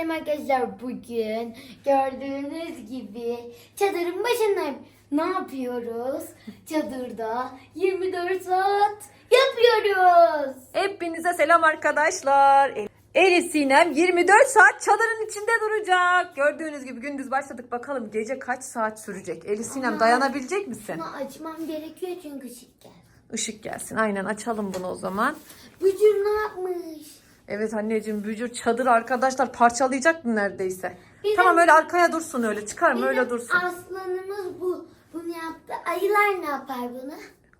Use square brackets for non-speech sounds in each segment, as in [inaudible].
selam arkadaşlar. Bugün gördüğünüz gibi çadırın başındayım. Ne yapıyoruz? Çadırda 24 saat yapıyoruz. Hepinize selam arkadaşlar. Elif Sinem 24 saat çadırın içinde duracak. Gördüğünüz gibi gündüz başladık. Bakalım gece kaç saat sürecek? Elif Sinem Aa. dayanabilecek misin? Bunu açmam gerekiyor çünkü ışık gel. Işık gelsin. Aynen açalım bunu o zaman. Bücür ne yapmış? Evet anneciğim bücür çadır arkadaşlar parçalayacak mı neredeyse? Bizim- Tamam öyle arkaya dursun öyle. Çıkarma Bizim öyle dursun. aslanımız bu. Bunu yaptı. Ayılar ne yapar bunu?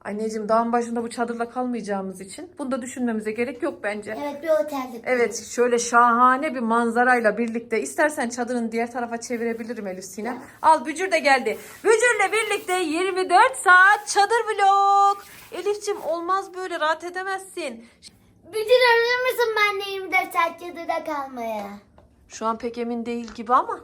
Anneciğim dağın başında bu çadırla kalmayacağımız için bunu da düşünmemize gerek yok bence. Evet bir otelde. Evet şöyle şahane bir manzarayla birlikte istersen çadırın diğer tarafa çevirebilirim Elif Sinem. Al Bücür de geldi. Bücür'le birlikte 24 saat çadır vlog. Elif'cim olmaz böyle rahat edemezsin. Bücür hazır mısın ben de 24 saat çadırda kalmaya? Şu an pek emin değil gibi ama.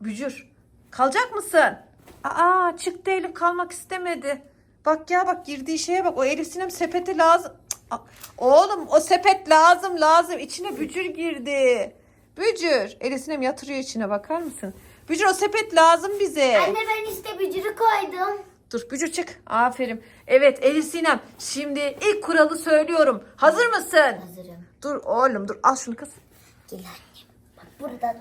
Bücür kalacak mısın? Aa çıktı Elif kalmak istemedi. Bak ya bak girdiği şeye bak o Elif Sinem sepeti lazım. Cık, Oğlum o sepet lazım lazım. İçine bücür girdi. Bücür. Elif Sinem yatırıyor içine bakar mısın? Bücür o sepet lazım bize. Anne ben işte bücürü koydum. Dur Bücür çık. Aferin. Evet Elif Sinem şimdi ilk kuralı söylüyorum. Hazır mısın? Hazırım. Dur oğlum dur al şunu kız. Gel annem. Bak buradan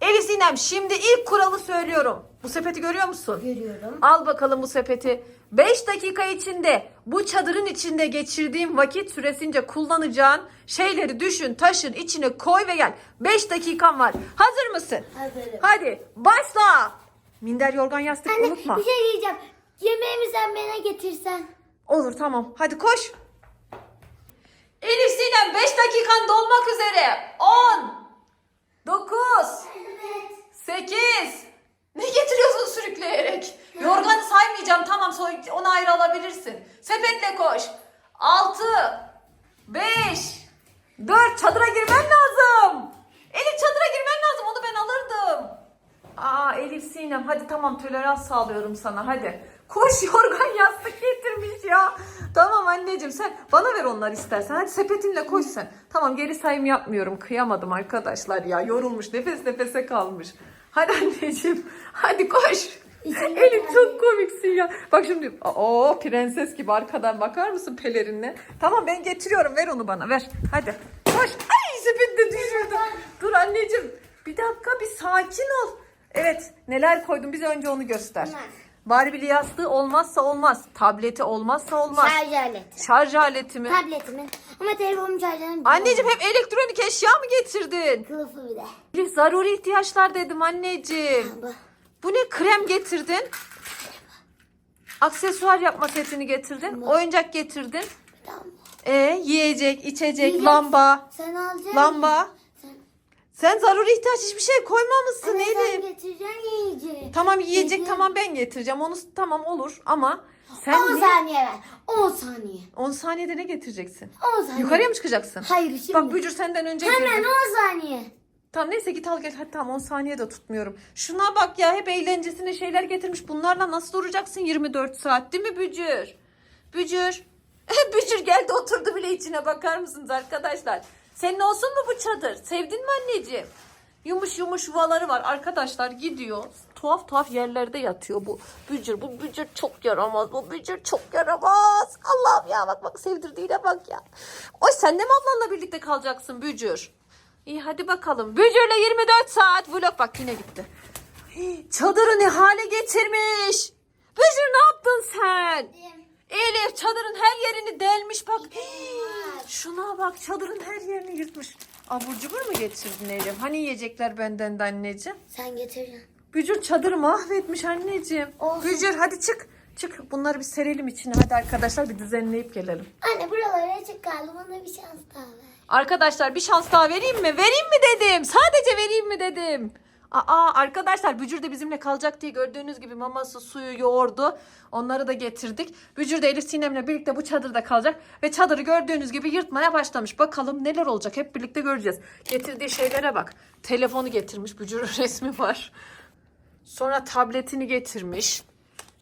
Elif Sinem şimdi ilk kuralı söylüyorum. Bu sepeti görüyor musun? görüyorum. Al bakalım bu sepeti. 5 dakika içinde bu çadırın içinde geçirdiğin vakit süresince kullanacağın şeyleri düşün, taşın, içine koy ve gel. 5 dakikan var. Hazır mısın? Hazırım. Hadi başla. Minder yorgan yastık Anne unutma. bir şey diyeceğim. Yemeğimi sen bana getirsen. Olur tamam. Hadi koş. Elif Sinem 5 dakikan dolmak üzere. 10 9 Evet. 8 Ne getiriyorsun sürükleyerek? Yorganı saymayacağım tamam onu ayrı alabilirsin. Sepetle koş. 6 5 4 çadıra girmen lazım. Elif çadıra girmen lazım onu ben alırdım. Aa Elif Sinem hadi tamam tolerans sağlıyorum sana hadi. Koş [laughs] yorgan yastık getirmiş ya. Tamam anneciğim sen bana ver onları istersen. Hadi sepetinle koş sen. Tamam geri sayım yapmıyorum. Kıyamadım arkadaşlar ya. Yorulmuş nefes nefese kalmış. Hadi anneciğim hadi koş. Elif çok komiksin ya. Bak şimdi o prenses gibi arkadan bakar mısın pelerinle? Tamam ben getiriyorum ver onu bana ver. Hadi koş. Ay sepet de düşürdü. Dur anneciğim bir dakika bir sakin ol. Evet neler koydum bize önce onu göster. Bunlar. Barbie yastığı olmazsa olmaz. Tableti olmazsa olmaz. Şarj aleti. Şarj aleti mi? Tabletimin. Ama telefonum şarjını Anneciğim hep elektronik eşya mı getirdin? Kılıfı bir de. Elif, Zaruri ihtiyaçlar dedim anneciğim. Bu. Bu ne krem getirdin? Aksesuar yapma setini getirdin. Oyuncak getirdin. E yiyecek, içecek, Yiyecek. lamba. Sen alacaksın. Lamba. Sen, zaruri ihtiyaç hiçbir şey koymamışsın sen Elif. getireceksin yiyeceği. Tamam yiyecek Yiyecek. tamam ben getireceğim. Onu tamam olur ama 10 sen ne? saniye ver. 10 saniye. 10 saniyede ne getireceksin? 10 saniye. Yukarıya mı çıkacaksın? Hayır şimdi. Bak Bücür senden önce Hemen girdi. 10 saniye. Tamam neyse git al gel. Hadi tamam 10 saniye de tutmuyorum. Şuna bak ya hep eğlencesine şeyler getirmiş. Bunlarla nasıl duracaksın 24 saat değil mi Bücür? Bücür. [laughs] Bücür geldi oturdu bile içine bakar mısınız arkadaşlar? Senin olsun mu bu çadır? Sevdin mi anneciğim? Yumuş yumuş yuvaları var. Arkadaşlar gidiyor. Tuhaf tuhaf yerlerde yatıyor bu bücür. Bu bücür çok yaramaz. Bu bücür çok yaramaz. Allah'ım ya bak bak sevdirdiğine bak ya. Oy sen de mi ablanla birlikte kalacaksın bücür? İyi hadi bakalım. Bücürle 24 saat vlog. Bak yine gitti. Çadırı ne hale getirmiş. Bücür ne yaptın sen? Elif çadırın her yerini delmiş bak. Şuna bak çadırın her yerini yırtmış. Abur cubur mu getirdin Elif? Hani yiyecekler benden de anneciğim? Sen getireceksin. Bücür çadırı mahvetmiş anneciğim. Olsun. Bücür hadi çık. Çık bunları bir serelim içine hadi arkadaşlar bir düzenleyip gelelim. Anne buralara açık kaldı. Bana bir şans daha ver. Arkadaşlar bir şans daha vereyim mi? Vereyim mi dedim. Sadece vereyim mi dedim. Aa arkadaşlar Bücür de bizimle kalacak diye gördüğünüz gibi maması, suyu, yoğurdu. Onları da getirdik. Bücür de Elif Sinem'le birlikte bu çadırda kalacak. Ve çadırı gördüğünüz gibi yırtmaya başlamış. Bakalım neler olacak hep birlikte göreceğiz. Getirdiği şeylere bak. Telefonu getirmiş. Bücür'ün [laughs] resmi var. Sonra tabletini getirmiş.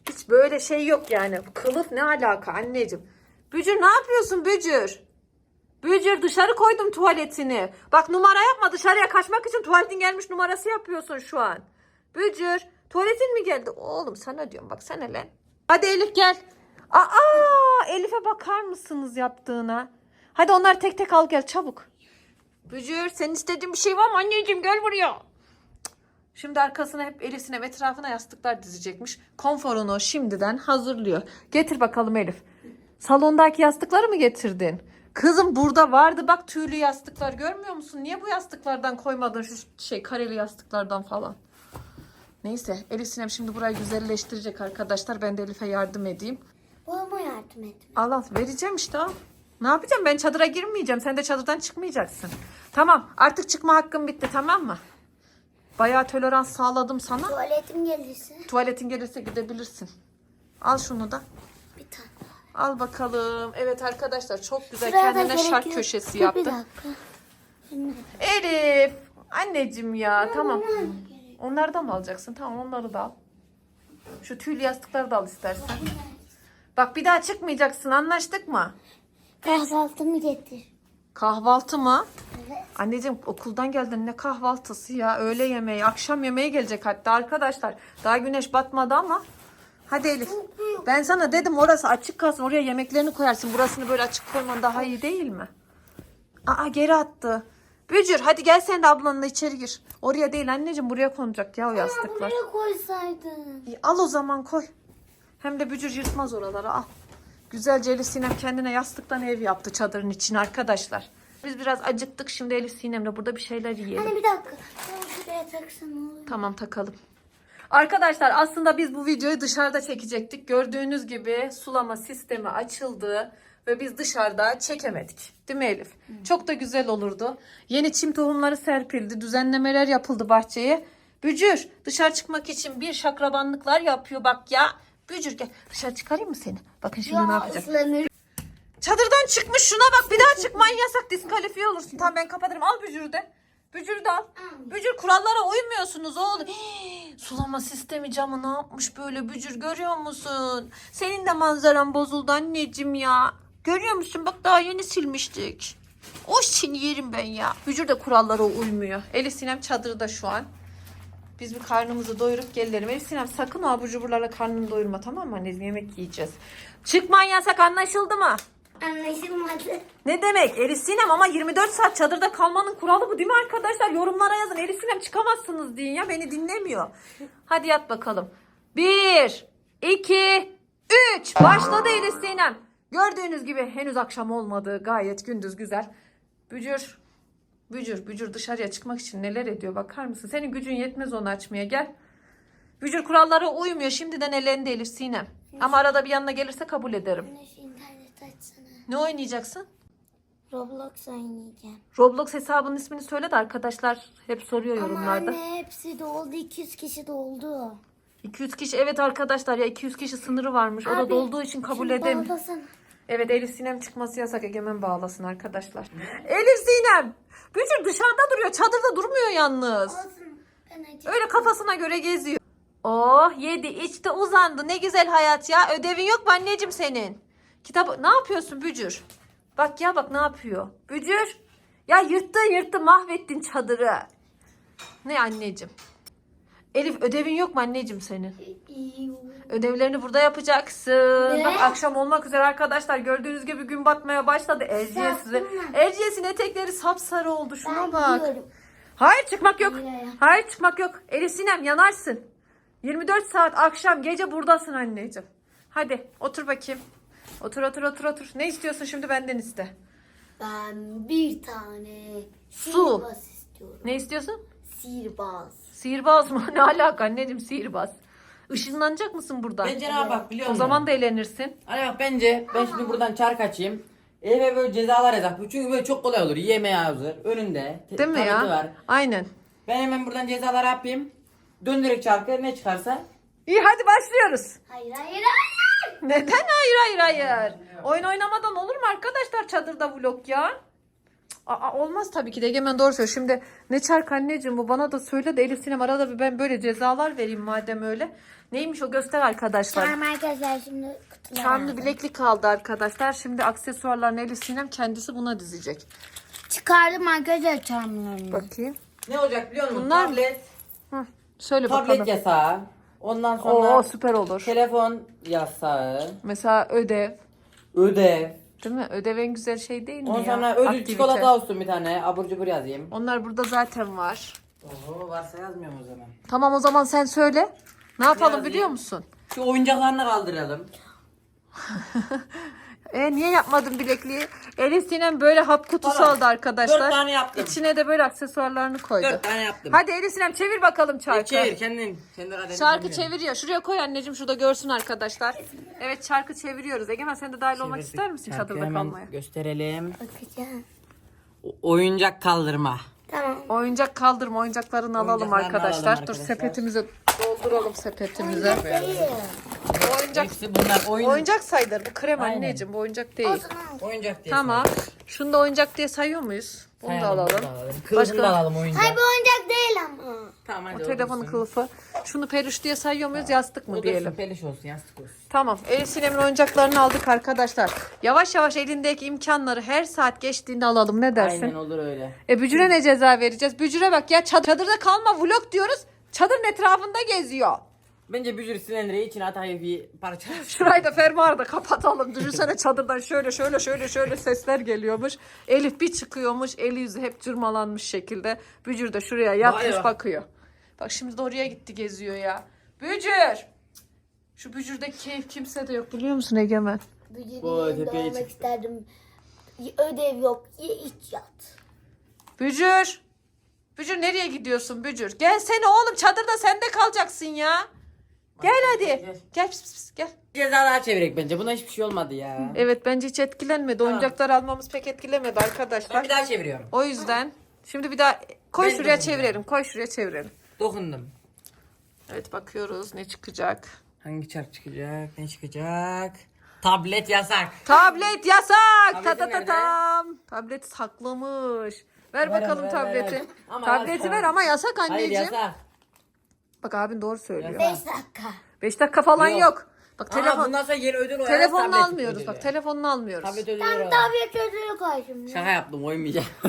Hiç böyle şey yok yani. Kılıf ne alaka anneciğim? Bücür ne yapıyorsun Bücür? Bücür dışarı koydum tuvaletini. Bak numara yapma dışarıya kaçmak için tuvaletin gelmiş numarası yapıyorsun şu an. Bücür tuvaletin mi geldi? Oğlum sana diyorum bak sen lan. Hadi Elif gel. Aa Elif'e bakar mısınız yaptığına? Hadi onları tek tek al gel çabuk. Bücür senin istediğin bir şey var mı anneciğim gel buraya. Şimdi arkasına hep Elif Sinem etrafına yastıklar dizecekmiş. Konforunu şimdiden hazırlıyor. Getir bakalım Elif. Salondaki yastıkları mı getirdin? Kızım burada vardı bak tüylü yastıklar görmüyor musun? Niye bu yastıklardan koymadın şu şey kareli yastıklardan falan? Neyse Elif Sinem şimdi burayı güzelleştirecek arkadaşlar. Ben de Elif'e yardım edeyim. Babama yardım et. Al al vereceğim işte al. Ne yapacağım ben çadıra girmeyeceğim. Sen de çadırdan çıkmayacaksın. Tamam artık çıkma hakkın bitti tamam mı? Bayağı tolerans sağladım sana. Tuvaletim gelirse Tuvaletin gelirse gidebilirsin. Al şunu da. Al bakalım. Evet arkadaşlar çok güzel Şuraya da kendine şark yok. köşesi yaptı. Elif. Anneciğim ya tamam. Onları da mı alacaksın? Tamam onları da al. Şu tüylü yastıkları da al istersen. Bak bir daha çıkmayacaksın anlaştık mı? Kahvaltımı getir. Kahvaltı mı? Evet. Anneciğim okuldan geldin ne kahvaltısı ya öğle yemeği akşam yemeği gelecek hatta arkadaşlar. Daha güneş batmadı ama. Hadi Elif. Ben sana dedim orası açık kalsın oraya yemeklerini koyarsın. Burasını böyle açık koyman daha iyi değil mi? Aa geri attı. Bücür hadi gel sen de ablanla içeri gir. Oraya değil anneciğim buraya konacak ya o yastıklar. Buraya koysaydın. İyi, al o zaman koy. Hem de bücür yırtmaz oraları al. Güzelce Elif Sinem kendine yastıktan ev yaptı çadırın için arkadaşlar. Biz biraz acıktık şimdi Elif Sinem'le burada bir şeyler yiyelim. Hani bir dakika. Ben şuraya taksam olur. Tamam takalım. Arkadaşlar aslında biz bu videoyu dışarıda çekecektik. Gördüğünüz gibi sulama sistemi açıldı ve biz dışarıda çekemedik. Değil mi Elif? Çok da güzel olurdu. Yeni çim tohumları serpildi. Düzenlemeler yapıldı bahçeye. Bücür dışarı çıkmak için bir şakrabanlıklar yapıyor bak ya. Bücür gel dışarı çıkarayım mı seni? Bakın şimdi ne yapacak. ıslanır. Çadırdan çıkmış şuna bak bir daha çıkman yasak diskalifiye olursun. Tamam ben kapatırım al bücürü de. Al. Bücür kurallara uymuyorsunuz oğlum. Hii, sulama sistemi camı ne yapmış böyle bücür görüyor musun? Senin de manzaran bozuldu anneciğim ya. Görüyor musun bak daha yeni silmiştik. O seni yerim ben ya. Bücür de kurallara uymuyor. Elif Sinem çadırda şu an. Biz bir karnımızı doyurup gelelim. Elif Sinem sakın o abur cuburlarla karnını doyurma tamam mı anneciğim? Yemek yiyeceğiz. Çıkman yasak anlaşıldı mı? Anlaşılmadı. Ne demek Elif Sinem ama 24 saat çadırda kalmanın kuralı bu değil mi arkadaşlar? Yorumlara yazın Elif Sinem çıkamazsınız deyin ya beni dinlemiyor. Hadi yat bakalım. 1, 2, 3 başladı Elif Sinem. Gördüğünüz gibi henüz akşam olmadı gayet gündüz güzel. Bücür, bücür, bücür dışarıya çıkmak için neler ediyor bakar mısın? Senin gücün yetmez onu açmaya gel. Bücür kurallara uymuyor şimdiden elendi Elif Sinem. Ama arada bir yanına gelirse kabul ederim. İnternet açsana. Ne oynayacaksın? Roblox oynayacağım. Roblox hesabının ismini söyle de arkadaşlar hep soruyor Ama yorumlarda. anne hepsi doldu. 200 kişi doldu. 200 kişi evet arkadaşlar ya 200 kişi sınırı varmış. O da Abi, dolduğu için kabul Şimdi edemiyor. bağlasana. Evet Elif Sinem çıkması yasak Egemen bağlasın arkadaşlar. Elif Sinem! Bücür dışarıda duruyor çadırda durmuyor yalnız. Olsun. Ben. Öyle kafasına göre geziyor. Oh yedi içti uzandı ne güzel hayat ya. Ödevin yok mu anneciğim senin? Kitap ne yapıyorsun Bücür? Bak ya bak ne yapıyor. Bücür. Ya yırttın yırttın mahvettin çadırı. Ne anneciğim? Elif ödevin yok mu anneciğim senin? Ödevlerini burada yapacaksın. Ne? Bak akşam olmak üzere arkadaşlar. Gördüğünüz gibi gün batmaya başladı. Erciyes size. Sattın mı? Erciyes'in etekleri sapsarı oldu. Şuna Ben bak. gidiyorum. Hayır çıkmak yok. Hayır. Hayır çıkmak yok. Elif Sinem yanarsın. 24 saat akşam gece buradasın anneciğim. Hadi otur bakayım. Otur otur otur otur. Ne istiyorsun şimdi benden iste. Ben bir tane Su. sihirbaz istiyorum. Ne istiyorsun? Sihirbaz. Sihirbaz mı? [laughs] Ne alaka anneciğim sihirbaz. Işınlanacak mısın buradan? Bence ne yapak biliyor o musun? zaman da eğlenirsin. Hani bak bence ben şimdi buradan çark açayım. Eve böyle cezalar yazak. Çünkü böyle çok kolay olur. Yemeği hazır. Önünde. te- Değil mi tableti ya? Var. Aynen. Ben hemen buradan cezalar yapayım. Döndürük çarkı ne çıkarsa. İyi hadi başlıyoruz. Hayır hayır hayır. Neden hayır hayır hayır? Oyun oynamadan olur mu arkadaşlar çadırda vlog ya? Aa, olmaz tabii ki de Egemen doğru söylüyor. Şimdi ne çark anneciğim bu bana da söyle de Elif Sinem arada bir ben böyle cezalar vereyim madem öyle. Neymiş o göster arkadaşlar. Tamam arkadaşlar şimdi kutuları Çarmlı aldım. bileklik kaldı arkadaşlar. Şimdi aksesuarlarını Elif Sinem kendisi buna dizecek. Çıkardım arkadaşlar çarmlarını. Bakayım. Ne olacak biliyor musun? Bunlar- Tablet. Hı, söyle Tablet bakalım. yasağı. Ondan sonra Oo süper olur. telefon yasağı. Mesela ödev. Ödev. Değil mi? Ödev en güzel şey değil mi Ondan ya? sonra ödül Aktivite. çikolata olsun bir tane. Abur cubur yazayım. Onlar burada zaten var. Oho varsa yazmıyorum o zaman. Tamam o zaman sen söyle. Ne yapalım yazayım? biliyor musun? Şu oyuncaklarını kaldıralım. [laughs] E niye yapmadın bilekliği? Elif Sinem böyle hap kutusu Tamam. aldı arkadaşlar. Dört tane yaptım. İçine de böyle aksesuarlarını koydu. Dört tane yaptım. Hadi Elif Sinem çevir bakalım E, çarkı. Çevir kendin. Kendi kaderini Şarkı bilmiyorum. çeviriyor. Şuraya koy anneciğim şurada görsün arkadaşlar. Evet şarkı çeviriyoruz. Egemen sen de dahil olmak Çevirdik. ister misin Şarkıyı çadırda hemen kalmaya? Gösterelim. Bakacağım. O- oyuncak kaldırma. Tamam. Oyuncak kaldırma oyuncaklarını alalım Oyuncaklarını arkadaşlar. alalım Dur arkadaşlar. sepetimize dolduralım sepetimize. Değil. Oyuncak Hepsi bunlar oyun... oyuncak sayılır. Bu krem Aynen. anneciğim bu oyuncak değil. Oyuncak diye. Tamam. Şunu da oyuncak diye sayıyor muyuz? Bunu da Sayalım, alalım. da. Kılıfını Başka- da alalım oyuncak. Hayır bu oyuncak değil ama. Tamam hadi O telefonun olsun. kılıfı. Şunu peluş diye sayıyor muyuz? Yastık mı O diyelim? diyelim. Peliş olsun yastık olsun. Tamam. Elif Sinem'in oyuncaklarını aldık arkadaşlar. Yavaş yavaş elindeki imkanları her saat geçtiğinde alalım. Ne dersin? Aynen olur öyle. E Bücür'e ne ceza vereceğiz? Bücür'e bak ya çad- çadırda kalma vlog diyoruz. Çadırın etrafında geziyor. Bence bücür silindireyi içine atayı bir parça. [laughs] Şurayı da fermuarı da kapatalım. Düşünsene çadırdan şöyle şöyle şöyle şöyle sesler geliyormuş. Elif bir çıkıyormuş. Eli yüzü hep cırmalanmış şekilde. Bücür de şuraya yatmış Vay be. bakıyor. Bak şimdi de oraya gitti geziyor ya. Bücür! Şu Bücür'de keyif kimse de yok biliyor musun Egemen? Bücürün Bu yerinde tepeye olmak isterdim. Ödev yok. Ye iç yat. Bücür! Bücür nereye gidiyorsun Bücür? Gelsene oğlum çadırda sen de kalacaksın ya. Gel hadi. Gel. Gel pis pis gel. Ceza daha çevirek bence. Buna hiçbir şey olmadı ya. Evet bence hiç etkilenmedi. Oyuncaklar almamız pek etkilemedi Ben arkadaşlar. bir daha çeviriyorum. O yüzden şimdi bir daha koy Ben şuraya bunu çevirelim. Koy şuraya çevirelim. Dokundum. Evet bakıyoruz ne çıkacak. Hangi çark çıkacak? Ne çıkacak? Tablet yasak. Tablet yasak. Ta Tabletin ta ta nerede? tam. Tablet saklamış. Ver, Ver bakalım ver, ver, tableti. ver. Ama Tableti yasak. ver ama yasak Hayır anneciğim. yasak. Bak abin doğru söylüyor. Yasak. 5 dakika. 5 dakika falan Yok. yok. Bak Ama telefon bundan sonra yeni ödül olarak telefonunu almıyoruz. ödülü. Bak telefonunu almıyoruz. Tablet ödülü Tam olarak. tablet ödülü koy şimdi. Şaka yaptım oymayacağım. [laughs]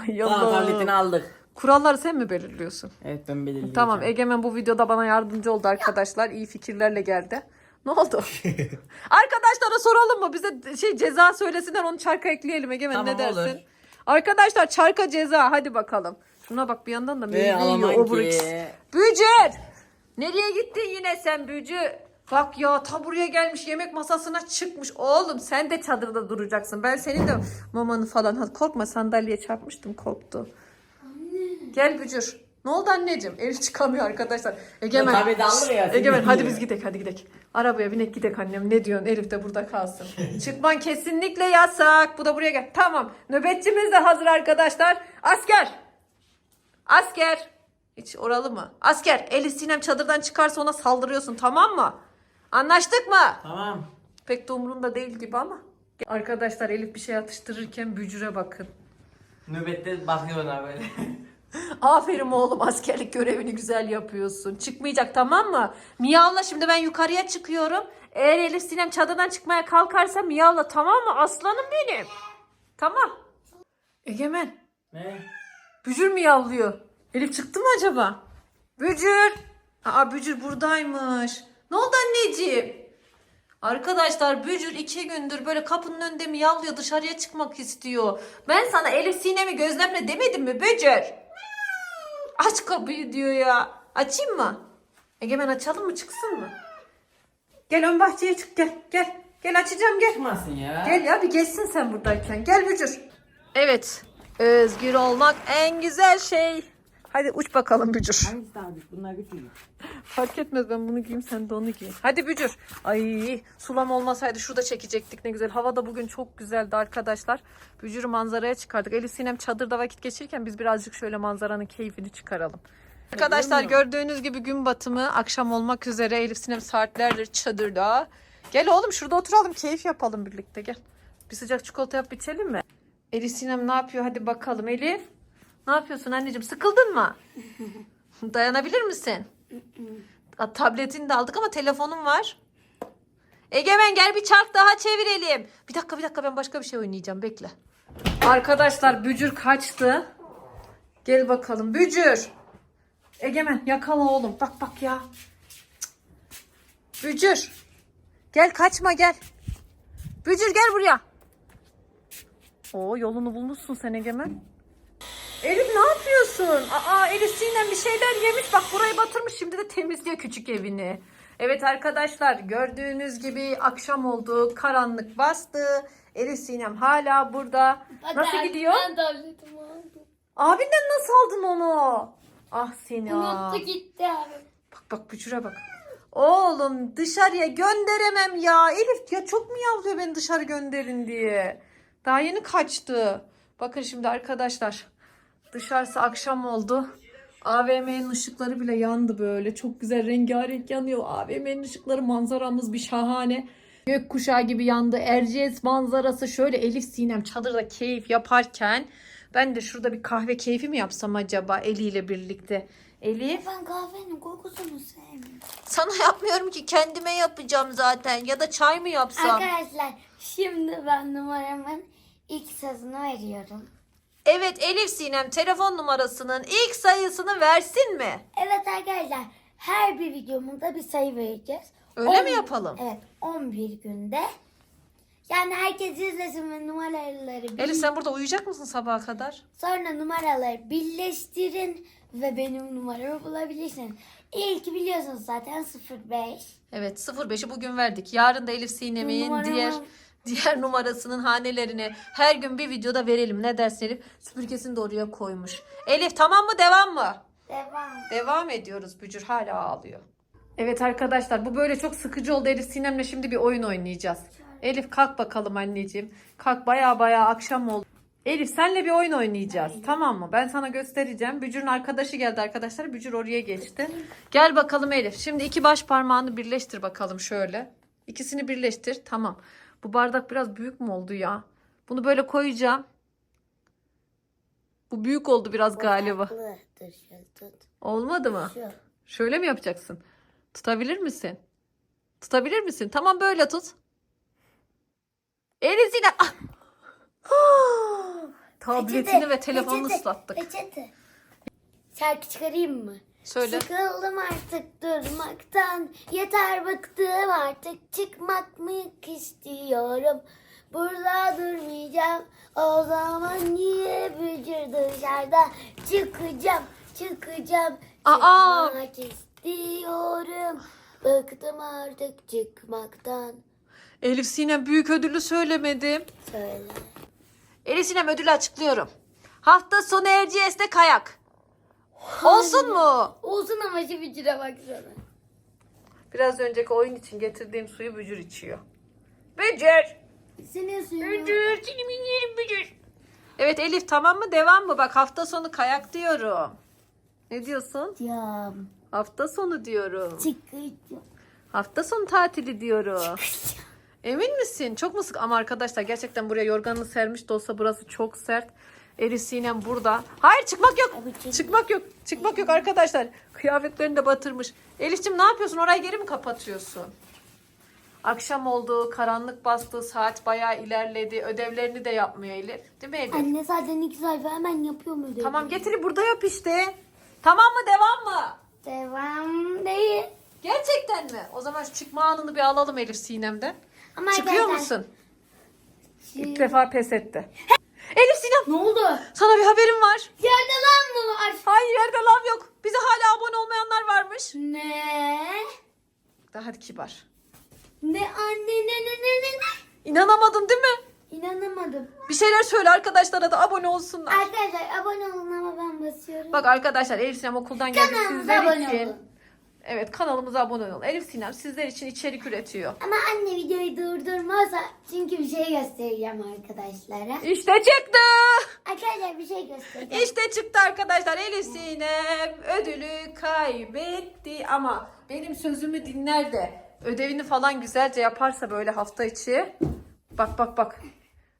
Ay tamam Allah. tabletini aldık. Kuralları sen mi belirliyorsun? Evet ben belirleyeceğim. Tamam Egemen bu videoda bana yardımcı oldu arkadaşlar. İyi fikirlerle geldi. Ne oldu? [laughs] Arkadaşlara soralım mı? Bize şey ceza söylesinler onu çarka ekleyelim Egemen Tamam, ne dersin? olur. Arkadaşlar çarka ceza hadi bakalım. Şuna bak bir yandan da Ve meyve yiyor Obrix. Bücür! Nereye gittin yine sen Bücür? Bak ya ta buraya gelmiş yemek masasına çıkmış. Oğlum sen de çadırda duracaksın. Ben senin de mamanı falan. Hadi korkma sandalyeye çarpmıştım korktu. Gel Bücür. Ne oldu anneciğim? El çıkamıyor arkadaşlar. Egemen. Ya tabii de alır ya, Egemen hadi biz gidelim hadi gidelim. Arabaya binek gidek annem. Ne diyorsun? Elif de burada kalsın. [laughs] Çıkman kesinlikle yasak. Bu da buraya gel. Tamam. Nöbetçimiz de hazır arkadaşlar. Asker. Asker. Hiç oralı mı? Asker. Elif Sinem çadırdan çıkarsa ona saldırıyorsun tamam mı? Anlaştık mı? Tamam. Pek de umurunda değil gibi ama. Arkadaşlar Elif bir şey atıştırırken bücüre bakın. Nöbette bakıyorlar böyle. [laughs] Aferin oğlum askerlik görevini güzel yapıyorsun. Çıkmayacak tamam mı? Miyavla şimdi ben yukarıya çıkıyorum. Eğer Elif Sinem çadırdan çıkmaya kalkarsa miyavla tamam mı? Aslanım benim. Tamam. Egemen. ne? Bücür mü yavlıyor? Elif çıktı mı acaba? Bücür. Aa Bücür buradaymış. Ne oldu anneciğim? Arkadaşlar Bücür iki gündür böyle kapının önünde mi yavlıyor dışarıya çıkmak istiyor. Ben sana Elif Sinem'i gözlemle demedim mi Bücür? Aç kapıyı diyor ya. Açayım mı? Egemen açalım mı çıksın mı? Gel ön bahçeye çık gel gel. Gel açacağım gel. Çıkmasın ya. Gel ya bir geçsin sen buradayken. Gel Bücür. Evet. Özgür olmak en güzel şey. Hadi uç bakalım Bücür. Hangisi daha büyük? Bunlar küçük. Fark etmez ben bunu giyeyim sen de onu giy. Hadi Bücür. Ay sulam olmasaydı şurada çekecektik ne güzel. Hava da bugün çok güzeldi arkadaşlar. Bücür'ü manzaraya çıkardık. Elif Sinem çadırda vakit geçirirken biz birazcık şöyle manzaranın keyfini çıkaralım. Arkadaşlar gördüğünüz gibi gün batımı akşam olmak üzere Elif Sinem saatlerdir çadırda. Gel oğlum şurada oturalım keyif yapalım birlikte gel. Bir sıcak çikolata yap içelim mi? Elif Sinem ne yapıyor? Hadi bakalım Elif. Ne yapıyorsun anneciğim? Sıkıldın mı? [laughs] Dayanabilir misin? Tabletini de aldık ama telefonum var. Egemen gel bir çark daha çevirelim. Bir dakika bir dakika ben başka bir şey oynayacağım bekle. Arkadaşlar Bücür kaçtı. Gel bakalım Bücür. Egemen yakala oğlum. Bak bak ya. Bücür. Gel kaçma gel. Bücür gel buraya. Oo yolunu bulmuşsun sen Egemen. Elif ne yapıyorsun? Aa Elif Sinem bir şeyler yemiş. Bak burayı batırmış. Şimdi de temizliyor küçük evini. Evet arkadaşlar gördüğünüz gibi akşam oldu. Karanlık bastı. Elif Sinem hala burada. Nasıl gidiyor? Ben tabletimi aldım. Abinden nasıl aldın onu? Ah seni. Unuttu gitti abi. Bak bak bücüre bak. Oğlum dışarıya gönderemem ya. Elif ya çok mu yavruyor beni dışarı gönderin diye. Daha yeni kaçtı. Bakın şimdi arkadaşlar. Dışarısı akşam oldu. AVM'nin ışıkları bile yandı böyle. Çok güzel rengarenk yanıyor. AVM'nin ışıkları manzaramız bir şahane. Gökkuşağı gibi yandı. Erciyes manzarası şöyle Elif Sinem çadırda keyif yaparken ben de şurada bir kahve keyfi mi yapsam acaba eliyle birlikte? Elif Ben kahvenin kokusunu sevmiyorum. sana yapmıyorum ki kendime yapacağım zaten ya da çay mı yapsam? Arkadaşlar şimdi ben numaramın ilk sözünü veriyorum. Evet Elif Sinem telefon numarasının ilk sayısını versin mi? Evet arkadaşlar her bir videomuzda bir sayı vereceğiz. Öyle On- mi yapalım? Evet 11 günde. Yani herkes izlesin ve numaraları bil- Elif sen burada uyuyacak mısın sabaha kadar? Sonra numaraları birleştirin ve benim numaramı bulabilirsin. İlk biliyorsunuz zaten 05. Evet 05'i bugün verdik. Yarın da Elif Sinem'in Numaramı- diğer diğer numarasının hanelerini her gün bir videoda verelim. Ne dersin Elif? Süpürgesini de oraya koymuş. Elif tamam mı devam mı? Devam. Devam ediyoruz. Bücür hala ağlıyor. Evet arkadaşlar bu böyle çok sıkıcı oldu. Elif Sinem'le şimdi bir oyun oynayacağız. Elif kalk bakalım anneciğim. Kalk baya baya akşam oldu. Elif senle bir oyun oynayacağız. Tamam mı? Ben sana göstereceğim. Bücür'ün arkadaşı geldi arkadaşlar. Bücür oraya geçti. Gel bakalım Elif. Şimdi iki baş parmağını birleştir bakalım şöyle. İkisini birleştir. Tamam. Bu bardak biraz büyük mü oldu ya? Bunu böyle koyacağım. Bu büyük oldu biraz galiba. Olmadı mı? Şöyle mi yapacaksın? Tutabilir misin? Tutabilir misin? Tamam böyle tut. Elisiyle. Ah! [gasps] Tabletini Peçete, ve telefonunu peçete, ıslattık. Peçete. Şarkı çıkarayım mı? Söyle. Sıkıldım artık durmaktan. Yeter bıktım artık çıkmak mı istiyorum. Burada durmayacağım. O zaman niye bücür dışarıda çıkacağım, çıkacağım. Aa! Çıkmak istiyorum. Bıktım artık çıkmaktan. Elif Sinem büyük ödülü söylemedim. Söyle. Elif Sinem ödülü açıklıyorum. Hafta sonu Erciyes'te kayak. Olsun mu? Olsun ama şu bücüre baksana. Biraz önceki oyun için getirdiğim suyu Bücür içiyor. Bücür! Senin suyunu. Bücür! Seni yerim Bücür! Evet Elif tamam mı? Devam mı? Bak hafta sonu kayak diyorum. Ne diyorsun? Ya Hafta sonu diyorum. çıkacağım. Hafta sonu tatili diyorum. Emin misin? Çok mu sık? Ama arkadaşlar gerçekten buraya yorganını sermiş de olsa burası çok sert. Elif Sinem burada. Hayır çıkmak yok. Çıkmak yok. Çıkmak yok arkadaşlar. Kıyafetlerini de batırmış. Elif'ciğim ne yapıyorsun? Orayı geri mi kapatıyorsun? Akşam oldu, karanlık bastı, saat bayağı ilerledi. Ödevlerini de yapmıyor Elif. Değil mi Elif? Anne zaten iki sayfa hemen yapıyor mu dedi. Tamam getirip burada yap işte. Tamam mı? Devam mı? Devam değil. Gerçekten mi? O zaman şu çıkma anını bir alalım Elif Sinem'den. Ama Çıkıyor arkadaşlar- musun? İlk defa pes etti. Elif Sinem Ne oldu? sana bir haberim var. Yerde lan mı var? Hayır yerde lav yok. Bize hala abone olmayanlar varmış. Ne? Daha kibar. Ne anne ne ne ne ne ne? İnanamadın değil mi? İnanamadım. Bir şeyler söyle arkadaşlara da abone olsunlar. Arkadaşlar abone olun ama ben basıyorum. Bak arkadaşlar Elif Sinem okuldan geldi Kanalımıza abone olun. Evet kanalımıza abone olun. Elif Sinem sizler için içerik üretiyor. Ama anne videoyu durdurmazsa çünkü bir şey göstereceğim arkadaşlara. İşte çıktı. Arkadaşlar bir şey göstereceğim. İşte çıktı arkadaşlar. Elif Sinem ödülü kaybetti ama benim sözümü dinler de ödevini falan güzelce yaparsa böyle hafta içi. Bak bak bak.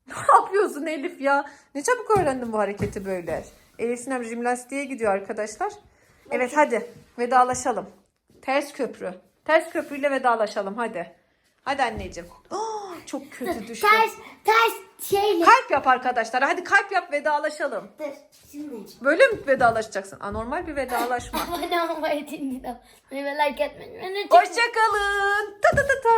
Ne yapıyorsun Elif ya? Ne çabuk öğrendin bu hareketi böyle. Elif Sinem jimnastiğe gidiyor arkadaşlar. Evet hadi vedalaşalım. Ters köprü. Ters köprüyle vedalaşalım hadi. Hadi anneciğim. Aa, çok kötü düştü. Ters ters şeyle. Kalp yap arkadaşlar. Hadi kalp yap vedalaşalım. Dur. Şimdi. Böyle mi vedalaşacaksın? Anormal bir vedalaşma. Abone olmayı dinledim. Ve like etmeyi unutmayın. Hoşçakalın. Ta ta ta ta.